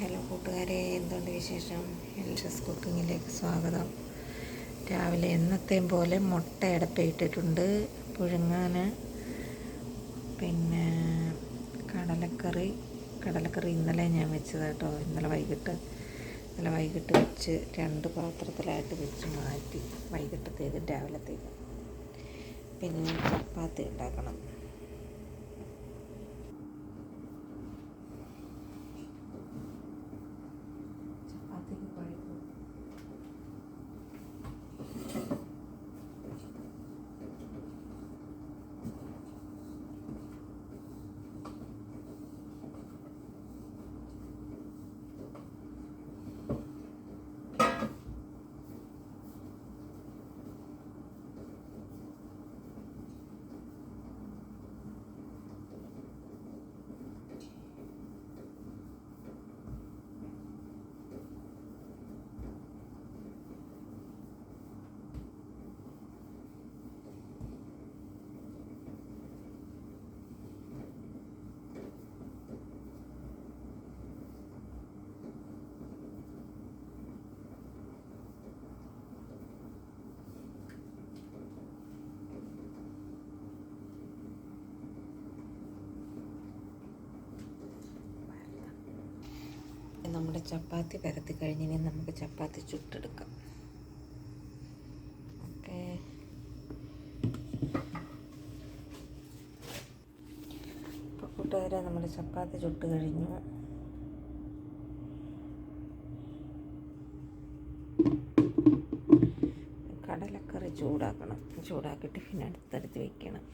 Hello കൂട്ടുകാരെ എന്തുകൊണ്ട് വിശേഷം? എൽഷസ് കുക്കിങ്ങിലേക്ക് സ്വാഗതം. രാവിലെ എന്നത്തെയും പോലെ മുട്ട ഇടപ്പയിട്ടിട്ടുണ്ട് പുഴുങ്ങാൻ. പിന്നെ കടലക്കറി കടലക്കറി ഇന്നലെ ഞാൻ വെച്ചത് കേട്ടോ. ഇന്നലെ വൈകിട്ട് ഇന്നലെ വൈകിട്ട് വെച്ച് രണ്ട് പാത്രത്തിലായിട്ട് വെച്ച് മാറ്റി വൈകിട്ടത്തേക്ക് രാവിലത്തേക്ക് പിന്നെ ചപ്പാത്തി ഉണ്ടാക്കണം. നമ്മുടെ ചപ്പാത്തി പരത്തി കഴിഞ്ഞിനി നമുക്ക് ചപ്പാത്തി ചുട്ടെടുക്കാം. ഓക്കെ. ഇപ്പോൾ കൂട്ടുകാരെ നമ്മുടെ ചപ്പാത്തി ചുട്ട് കഴിഞ്ഞു. കടലക്കറി ചൂടാക്കണം. ചൂടാക്കിയിട്ട് പിന്നെ അടുത്തടുത്ത് വെക്കണം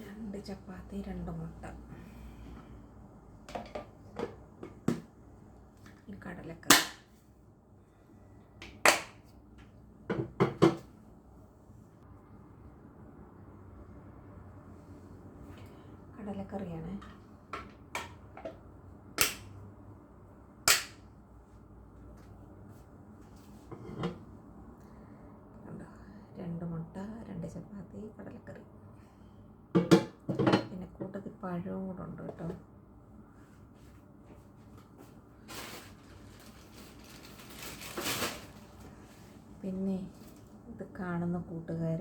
രണ്ട് ചപ്പാത്തി രണ്ട് മുട്ട. കടലക്കറി. കടലക്കറിയാണ്. രണ്ട് മുട്ട രണ്ട് ചപ്പാത്തി കടലക്കറി. പഴവും കൂടെ ഉണ്ട് കേട്ടോ. പിന്നെ ഇത് കാണുന്ന കൂട്ടുകാർ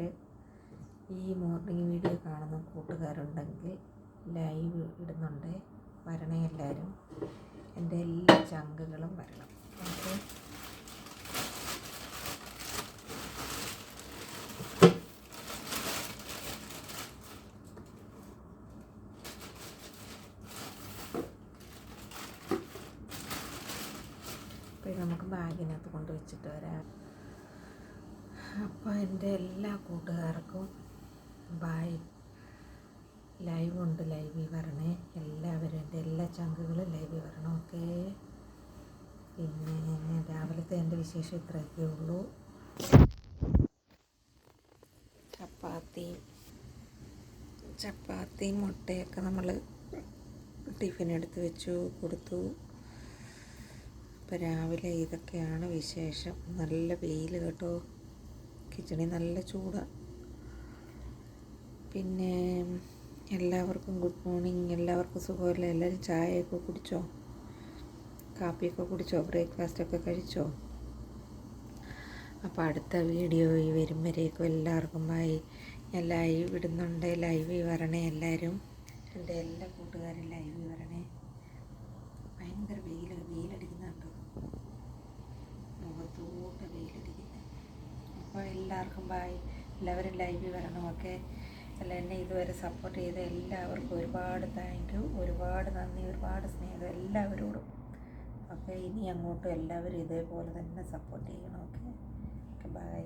ഈ മോർണിംഗ് വീഡിയോ കാണുന്ന കൂട്ടുകാരുണ്ടെങ്കിൽ ലൈവ് ഇടുന്നുണ്ട്. വരണേ എല്ലാവരും എന്റെ എല്ലാ ചങ്കുകളും വരണം. ഓക്കെ? നമുക്ക് ബാഗിനകത്ത് കൊണ്ട് വെച്ചിട്ട് വരാം. അപ്പോൾ എന്റെ എല്ലാ കൂട്ടുകാർക്കും ബായ് ലൈവ് ഉണ്ട് ലൈവിൽ വരണേ. എല്ലാവരും എന്റെ എല്ലാ ചങ്കുകളും ലൈവിൽ വരണം ഓക്കെ പിന്നെ രാവിലത്തെ എന്റെ വിശേഷം ഇത്രയൊക്കെ ഉള്ളൂ. ചപ്പാത്തി ചപ്പാത്തി മുട്ടയൊക്കെ നമ്മൾ ടിഫിൻ എടുത്ത് വെച്ചു കൊടുത്തു. അപ്പോൾ രാവിലെ ഇതൊക്കെയാണ് വിശേഷം. നല്ല വെയിൽ കേട്ടോ. കിച്ചണിൽ നല്ല ചൂടാണ് പിന്നെ എല്ലാവർക്കും ഗുഡ് മോർണിംഗ്. എല്ലാവർക്കും സുഖമല്ലേ? എല്ലാവരും ചായയൊക്കെ കുടിച്ചോ? കാപ്പിയൊക്കെ കുടിച്ചോ? ബ്രേക്ക്ഫാസ്റ്റൊക്കെ കഴിച്ചോ? അപ്പോൾ അടുത്ത വീഡിയോയിൽ വരും വരേക്കും എല്ലാവർക്കും ബൈ. ഞാൻ ലൈവ് ഇടുന്നുണ്ട്. ലൈവ് വരണേ എല്ലാവരും. എന്റെ എല്ലാ കൂട്ടുകാരും ലൈവ് വരണേ. ഭയങ്കര വെയിൽ എല്ലാവർക്കും ബൈ എല്ലാവരും ലൈവിൽ വരണമൊക്കെ അല്ല എന്നെ ഇതുവരെ സപ്പോർട്ട് ചെയ്ത എല്ലാവർക്കും ഒരുപാട് താങ്ക് യു ഒരുപാട് നന്ദി ഒരുപാട് സ്നേഹം എല്ലാവരോടും. ഓക്കെ ഇനി അങ്ങോട്ടും എല്ലാവരും ഇതേപോലെ തന്നെ സപ്പോർട്ട് ചെയ്യണം ഓക്കെ ഓക്കെ ബൈ